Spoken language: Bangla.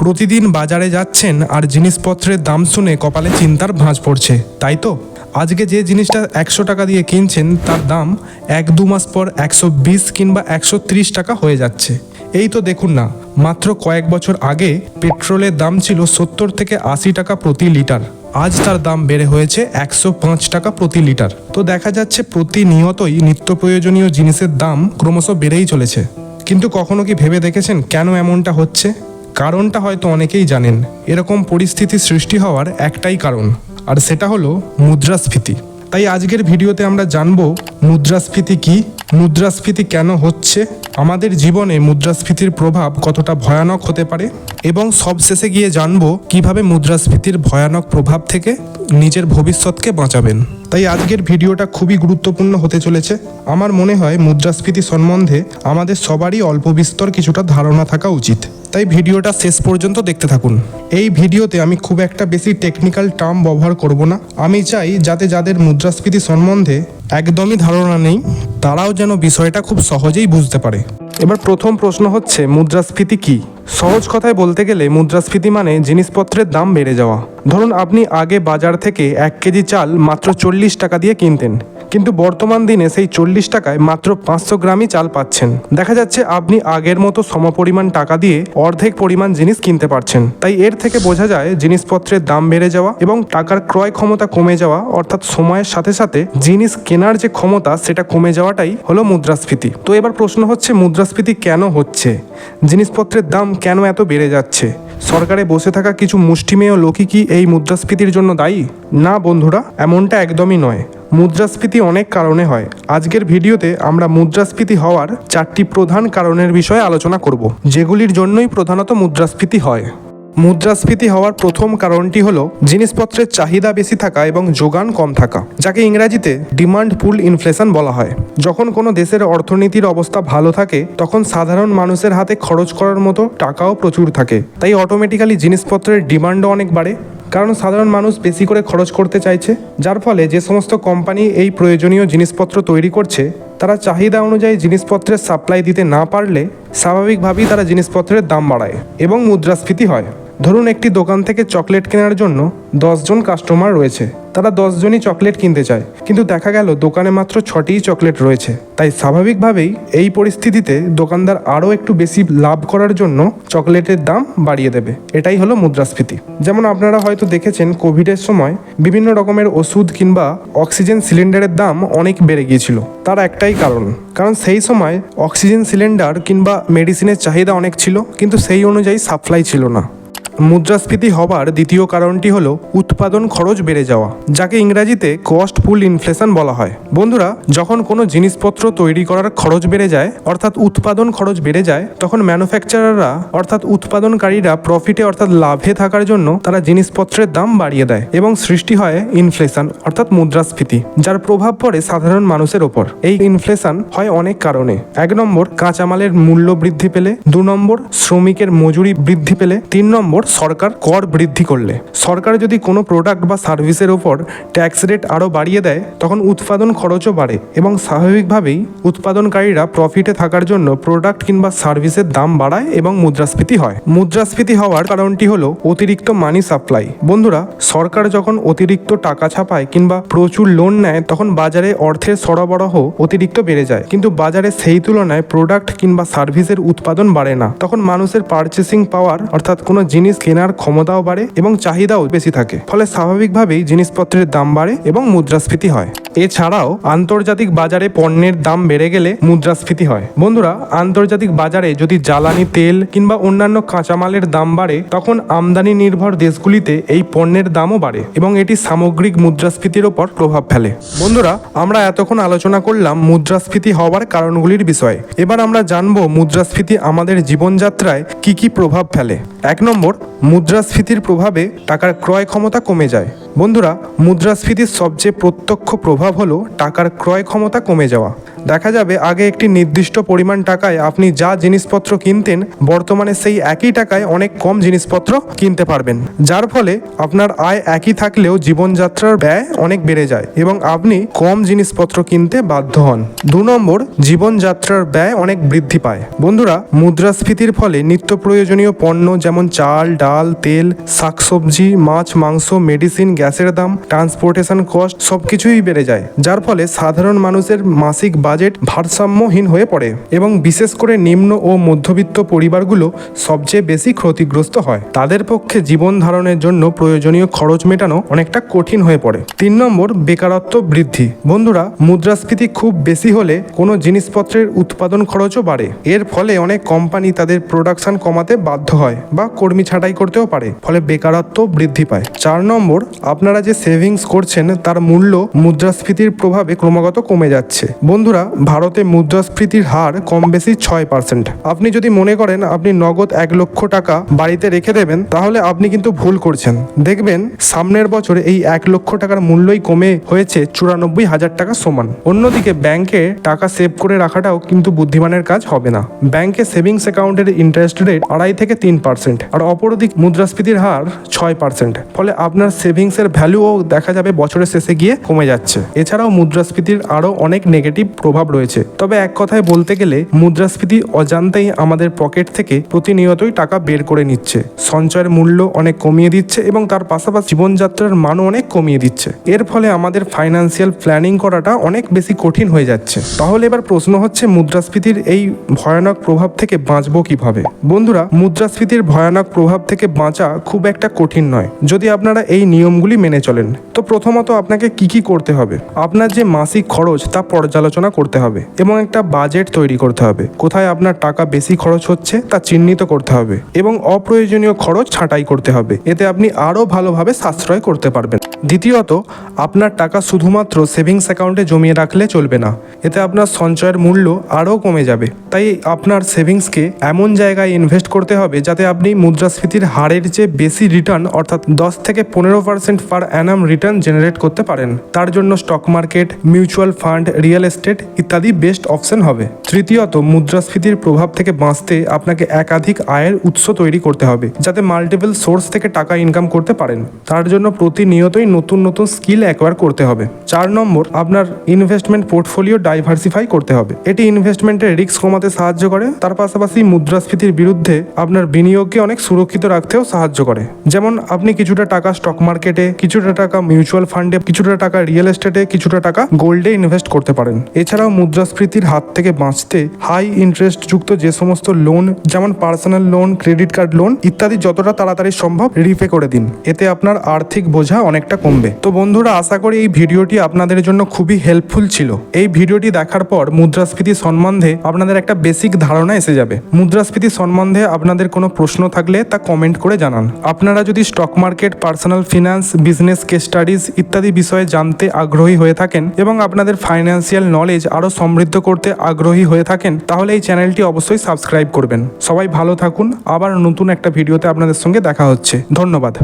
প্রতিদিন বাজারে যাচ্ছেন আর জিনিসপত্রের দাম শুনে কপালে চিন্তার ভাঁজ পড়ছে, তাই তো? আজকে যে জিনিসটা একশো টাকা দিয়ে কিনছেন, তার দাম এক দু মাস পর একশো বিশ কিংবা একশো ত্রিশ টাকা হয়ে যাচ্ছে। এই তো দেখুন না, মাত্র কয়েক বছর আগে পেট্রোলের দাম ছিল সত্তর থেকে আশি টাকা প্রতি লিটার। আজ তার দাম বেড়ে হয়েছে একশো পাঁচ টাকা প্রতি লিটার। তো দেখা যাচ্ছে প্রতিনিয়তই নিত্য প্রয়োজনীয় জিনিসের দাম ক্রমশ বেড়েই চলেছে। কিন্তু কখনো কি ভেবে দেখেছেন কেন এমনটা হচ্ছে? কারণটা হয়তো অনেকেই জানেন, এরকম পরিস্থিতি সৃষ্টি হওয়ার একটাই কারণ, আর সেটা হলো মুদ্রাস্ফীতি। তাই আজকের ভিডিওতে আমরা জানব মুদ্রাস্ফীতি কি, মুদ্রাস্ফীতি কেন হচ্ছে, আমাদের জীবনে মুদ্রাস্ফীতির প্রভাব কতটা ভয়ানক হতে পারে, এবং সবশেষে গিয়ে জানব কীভাবে মুদ্রাস্ফীতির ভয়ানক প্রভাব থেকে নিজের ভবিষ্যৎকে বাঁচাবেন। তাই আজকের ভিডিওটা খুবই গুরুত্বপূর্ণ হতে চলেছে। আমার মনে হয় মুদ্রাস্ফীতি সম্বন্ধে আমাদের সবারই অল্প বিস্তর কিছুটা ধারণা থাকা উচিত। তাই ভিডিওটা শেষ পর্যন্ত দেখতে থাকুন। এই ভিডিওতে আমি খুব একটা বেশি টেকনিক্যাল টার্ম ব্যবহার করব না। আমি চাই যাতে যাদের মুদ্রাস্ফীতি সম্বন্ধে একদমই ধারণা নেই, তারাও যেন বিষয়টা খুব সহজেই বুঝতে পারে। এবার প্রথম প্রশ্ন হচ্ছে, মুদ্রাস্ফীতি কি? সহজ কথায় বলতে গেলে মুদ্রাস্ফীতি মানে জিনিসপত্রের দাম বেড়ে যাওয়া। ধরুন আপনি আগে বাজার থেকে এক কেজি চাল মাত্র চল্লিশ টাকা দিয়ে কিনতেন। কিন্তু বর্তমান দিনে সেই চল্লিশ টাকায় মাত্র পাঁচশো গ্রামই চাল পাচ্ছেন। দেখা যাচ্ছে আপনি আগের মতো সমপরিমাণ টাকা দিয়ে অর্ধেক পরিমাণ জিনিস কিনতে পারছেন। তাই এর থেকে বোঝা যায় জিনিসপত্রের দাম বেড়ে যাওয়া এবং টাকার ক্রয় ক্ষমতা কমে যাওয়া, অর্থাৎ সময়ের সাথে সাথে জিনিস কেনার যে ক্ষমতা, সেটা কমে যাওয়াটাই হলো মুদ্রাস্ফীতি। তো এবার প্রশ্ন হচ্ছে, মুদ্রাস্ফীতি কেন হচ্ছে? জিনিসপত্রের দাম কেন এত বেড়ে যাচ্ছে? সরকারে বসে থাকা কিছু মুষ্টিমেয় লোকই কি এই মুদ্রাস্ফীতির জন্য দায়ী? না বন্ধুরা, এমনটা একদমই নয়। মুদ্রাস্ফীতি অনেক কারণে হয়। আজকের ভিডিওতে আমরা মুদ্রাস্ফীতি হওয়ার চারটি প্রধান কারণের বিষয়ে আলোচনা করব, যেগুলির জন্যই প্রধানত মুদ্রাস্ফীতি হয়। মুদ্রাস্ফীতি হওয়ার প্রথম কারণটি হলো জিনিসপত্রের চাহিদা বেশি থাকা এবং যোগান কম থাকা, যাকে ইংরাজিতে ডিমান্ড পুল ইনফ্লেশন বলা হয়। যখন কোনো দেশের অর্থনীতির অবস্থা ভালো থাকে, তখন সাধারণ মানুষের হাতে খরচ করার মতো টাকাও প্রচুর থাকে। তাই অটোমেটিক্যালি জিনিসপত্রের ডিমান্ডও অনেক বাড়ে। কারণ সাধারণ মানুষ বেশি করে খরচ করতে চাইছে, যার ফলে যে সমস্ত কোম্পানি এই প্রয়োজনীয় জিনিসপত্র তৈরি করছে, তারা চাহিদা অনুযায়ী জিনিসপত্রের সাপ্লাই দিতে না পারলে স্বাভাবিকভাবেই তারা জিনিসপত্রের দাম বাড়ায় এবং মুদ্রাস্ফীতি হয়। ধরুন একটি দোকান থেকে চকলেট কেনার জন্য দশজন কাস্টমার রয়েছে। তারা দশজনই চকলেট কিনতে চায়। কিন্তু দেখা গেল দোকানে মাত্র ছটিই চকলেট রয়েছে। তাই স্বাভাবিকভাবেই এই পরিস্থিতিতে দোকানদার আরও একটু বেশি লাভ করার জন্য চকলেটের দাম বাড়িয়ে দেবে। এটাই হলো মুদ্রাস্ফীতি। যেমন আপনারা হয়তো দেখেছেন, কোভিডের সময় বিভিন্ন রকমের ওষুধ কিংবা অক্সিজেন সিলিন্ডারের দাম অনেক বেড়ে গিয়েছিল। তার একটাই কারণ। কারণ সেই সময় অক্সিজেন সিলিন্ডার কিংবা মেডিসিনের চাহিদা অনেক ছিল, কিন্তু সেই অনুযায়ী সাপ্লাই ছিল না। মুদ্রাস্ফীতি হবার দ্বিতীয় কারণটি হলো উৎপাদন খরচ বেড়ে যাওয়া, যাকে ইংরাজিতে কস্ট পুল ইনফ্লেশন বলা হয়। বন্ধুরা, যখন কোনো জিনিসপত্র তৈরি করার খরচ বেড়ে যায়, অর্থাৎ উৎপাদন খরচ বেড়ে যায়, তখন ম্যানুফ্যাকচারাররা অর্থাৎ উৎপাদনকারীরা প্রফিটে অর্থাৎ লাভে থাকার জন্য তারা জিনিসপত্রের দাম বাড়িয়ে দেয় এবং সৃষ্টি হয় ইনফ্লেশন অর্থাৎ মুদ্রাস্ফীতি, যার প্রভাব পড়ে সাধারণ মানুষের ওপর। এই ইনফ্লেশন হয় অনেক কারণে। এক নম্বর, কাঁচামালের মূল্য বৃদ্ধি পেলে। দু নম্বর, শ্রমিকের মজুরি বৃদ্ধি পেলে। তিন নম্বর সরকার কর বৃদ্ধি করলে। সরকার যদি কোনো প্রোডাক্ট বা সার্ভিসের ওপর ট্যাক্স রেট আরও বাড়িয়ে দেয়, তখন উৎপাদন খরচও বাড়ে এবং স্বাভাবিকভাবেই উৎপাদনকারীরা প্রফিটে থাকার জন্য প্রোডাক্ট কিংবা সার্ভিসের দাম বাড়ায় এবং মুদ্রাস্ফীতি হয়। মুদ্রাস্ফীতি হওয়ার কারণটি হলো অতিরিক্ত মানি সাপ্লাই বন্ধুরা, সরকার যখন অতিরিক্ত টাকা ছাপায় কিংবা প্রচুর লোন নেয়, তখন বাজারে অর্থের সরবরাহ অতিরিক্ত বেড়ে যায়। কিন্তু বাজারে সেই তুলনায় প্রোডাক্ট কিংবা সার্ভিসের উৎপাদন বাড়ে না। তখন মানুষের পারচেসিং পাওয়ার অর্থাৎ কোনো জিনিস কেনার ক্ষমতাও বাড়ে এবং চাহিদাও বেশি থাকে। ফলে স্বাভাবিকভাবেই জিনিসপত্রের দাম বাড়ে এবং মুদ্রাস্ফীতি হয়। এছাড়াও আন্তর্জাতিক বাজারে পণ্যের দাম বেড়ে গেলে মুদ্রাস্ফীতি হয়। বন্ধুরা, আন্তর্জাতিক বাজারে যদি জ্বালানি, তেল কিংবা অন্যান্য কাঁচামালের দাম বাড়ে, তখন আমদানি নির্ভর দেশগুলিতে এই পণ্যের দামও বাড়ে এবং এটি সামগ্রিক মুদ্রাস্ফীতির ওপর প্রভাব ফেলে। বন্ধুরা, আমরা এতক্ষণ আলোচনা করলাম মুদ্রাস্ফীতি হওয়ার কারণগুলির বিষয়ে। এবার আমরা জানব মুদ্রাস্ফীতি আমাদের জীবনযাত্রায় কি কি প্রভাব ফেলে। এক নম্বর মুদ্রাস্ফীতির প্রভাবে টাকার ক্রয় ক্ষমতা কমে যায়। বন্ধুরা, মুদ্রাস্ফীতির সবচেয়ে প্রত্যক্ষ প্রভাব হলো টাকার ক্রয় ক্ষমতা কমে যাওয়া। দেখা যাবে আগে একটি নির্দিষ্ট পরিমাণ টাকায় আপনি যা জিনিসপত্র কিনতেন, বর্তমানে সেই একই টাকায় অনেক কম জিনিসপত্র কিনতে পারবেন। যার ফলে আপনার আয় একই থাকলেও জীবনযাত্রার ব্যয় অনেক বেড়ে যায় এবং আপনি কম জিনিসপত্র কিনতে বাধ্য হন। দু নম্বর, জীবনযাত্রার ব্যয় অনেক বৃদ্ধি পায়। বন্ধুরা, মুদ্রাস্ফীতির ফলে নিত্য প্রয়োজনীয় পণ্য যেমন চাল, ডাল, তেল, শাকসবজি, মাছ, মাংস, মেডিসিন গ্যাসের দাম ট্রান্সপোর্টেশন কস্ট সবকিছুই বেড়ে যায়, যার ফলে সাধারণ মানুষের মাসিক বাজেট ভারসাম্যহীন হয়ে পড়ে এবং বিশেষ করে নিম্ন ও মধ্যবিত্ত পরিবারগুলো সবচেয়ে বেশি ক্ষতিগ্রস্ত হয়। তাদের পক্ষে জীবন ধারণের জন্য প্রয়োজনীয় খরচ মেটানো অনেকটা কঠিন হয়ে পড়ে। তিন নম্বর, বেকারত্ব বৃদ্ধি। বন্ধুরা, মুদ্রাস্ফীতি খুব বেশি হলে কোনো জিনিসপত্রের উৎপাদন খরচও বাড়ে। এর ফলে অনেক কোম্পানি তাদের প্রোডাকশন কমাতে বাধ্য হয় বা কর্মী ছাঁটাই করতেও পারে, ফলে বেকারত্ব বৃদ্ধি পায়। চার নম্বর আপনারা যে সেভিংস করছেন, তার মূল্য মুদ্রাস্ফীতির প্রভাবে ক্রমাগত কমে যাচ্ছে। বন্ধুরা, ভারতে মুদ্রাস্ফীতির হার কম বেশি ছয় পার্সেন্ট আপনি যদি মনে করেন, আপনি নগদ এক লক্ষ টাকা বাড়িতে রেখে দেবেন, তাহলে আপনি কিন্তু ভুল করছেন। দেখবেন, সামনের বছরে এই এক লক্ষ টাকার মূল্যই কমে হয়েছে চুরানব্বই হাজার টাকা সমান। অন্যদিকে, ব্যাংকে টাকা সেভ করে রাখাটাও কিন্তু বুদ্ধিমানের কাজ হবে না। ব্যাংকে সেভিংস অ্যাকাউন্টের ইন্টারেস্ট রেট আড়াই থেকে তিন পার্সেন্ট আর অপরদিক মুদ্রাস্ফীতির হার ছয় পার্সেন্ট ফলে আপনার সেভিংসের ভ্যালুও দেখা যাবে বছরের শেষে গিয়ে কমে যাচ্ছে। এছাড়াও মুদ্রাস্ফীতির আরও অনেক নেগেটিভ প্রভাব রয়েছে। তবে এক কথায় বলতে গেলে, মুদ্রাস্ফীতি অজান্তেই আমাদের পকেট থেকে প্রতিনিয়তই টাকা বের করে নিচ্ছে। সঞ্চয়ের মূল্য অনেক কমিয়ে দিচ্ছে এবং তার পাশাপাশি জীবনযাত্রার মানও অনেক কমিয়ে দিচ্ছে। এর ফলে আমাদের ফাইন্যান্সিয়াল প্ল্যানিং করাটা অনেক বেশি কঠিন হয়ে যাচ্ছে। তাহলে এবার প্রশ্ন হচ্ছে, মুদ্রাস্ফীতির এই ভয়ানক প্রভাব থেকে বাঁচবো কীভাবে? বন্ধুরা, মুদ্রাস্ফীতির ভয়ানক প্রভাব থেকে বাঁচা খুব একটা কঠিন নয়। যদি আপনারা এই নিয়মগুলি মেনে চলেন। তো প্রথমত আপনাকে কি কি করতে হবে? আপনার যে মাসিক খরচ তা পর্যালোচনা করতে হবে এবং একটা বাজেট তৈরি করতে হবে। কোথায় আপনার টাকা বেশি খরচ হচ্ছে তা চিহ্নিত করতে হবে এবং অপ্রয়োজনীয় খরচ ছাঁটাই করতে হবে। এতে আপনি আরও ভালোভাবে সাশ্রয় করতে পারবেন। দ্বিতীয়ত, আপনার টাকা শুধুমাত্র সেভিংস অ্যাকাউন্টে জমিয়ে রাখলে চলবে না। এতে আপনার সঞ্চয়ের মূল্য আরও কমে যাবে। তাই আপনার সেভিংসকে এমন জায়গায় ইনভেস্ট করতে হবে যাতে আপনি মুদ্রাস্ফীতির হারের চেয়ে বেশি রিটার্ন অর্থাৎ দশ থেকে পনেরো percent per annum return generate করতে পারেন। তার জন্য stock market mutual fund real estate ইত্যাদি বেস্ট অপশন হবে। তৃতীয়ত, মুদ্রাস্ফীতির প্রভাব থেকে বাঁচতে আপনাকে একাধিক আয়ের উৎস তৈরি করতে হবে, যাতে মাল্টিপল সোর্স থেকে টাকা ইনকাম করতে পারেন। তার জন্য প্রতিনিয়তই নতুন নতুন স্কিল অ্যাকোয়ার করতে হবে। চার নম্বর, আপনার ইনভেস্টমেন্ট পোর্টফোলিও ডাইভার্সিফাই করতে হবে। এটি ইনভেস্টমেন্টের রিস্ক কমাতে সাহায্য করে, তার পাশাপাশি মুদ্রাস্ফীতির বিরুদ্ধে আপনার বিনিয়োগকে অনেক সুরক্ষিত রাখতেও সাহায্য করে। যেমন, আপনি কিছুটা টাকা স্টক মার্কেটে কিছুটা টাকা মিউচুয়াল ফান্ডে কিছুটা টাকা রিয়েল এস্টেটে কিছুটা টাকা গোল্ডে ইনভেস্ট করতে পারেন। এছাড়াও মুদ্রাস্ফীতির হাত থেকে বাঁচতে হাই ইন্টারেস্ট যুক্ত যে সমস্ত লোন যেমন personal loan credit card loan ইত্যাদি যতটা তাড়াতাড়ি সম্ভব রিপে করে দিন। এতে আপনার আর্থিক বোঝা অনেকটা কমবে। তো বন্ধুরা, আশা করি এই ভিডিওটি আপনাদের জন্য খুবই হেল্পফুল ছিল। এই ভিডিওটি দেখার পর মুদ্রাস্ফীতি সম্বন্ধে আপনাদের একটা বেসিক ধারণা এসে যাবে। মুদ্রাস্ফীতি সম্বন্ধে আপনাদের কোনো প্রশ্ন থাকলে তা কমেন্ট করে জানান। আপনারা যদি stock market personal finance business case studies ইত্যাদি বিষয়ে জানতে আগ্রহী হয়ে থাকেন এবং আপনাদের ফাইন্যান্সিয়াল নলেজ আরও সমৃদ্ধ করতে আগ্রহী হয়ে থাকেন, তাহলে এই চ্যানেলটি অবশ্যই সাবস্ক্রাইব করবেন। সবাই ভালো থাকুন, আবার নতুন একটা ভিডিওতে আপনাদের সঙ্গে দেখা হচ্ছে। ধন্যবাদ।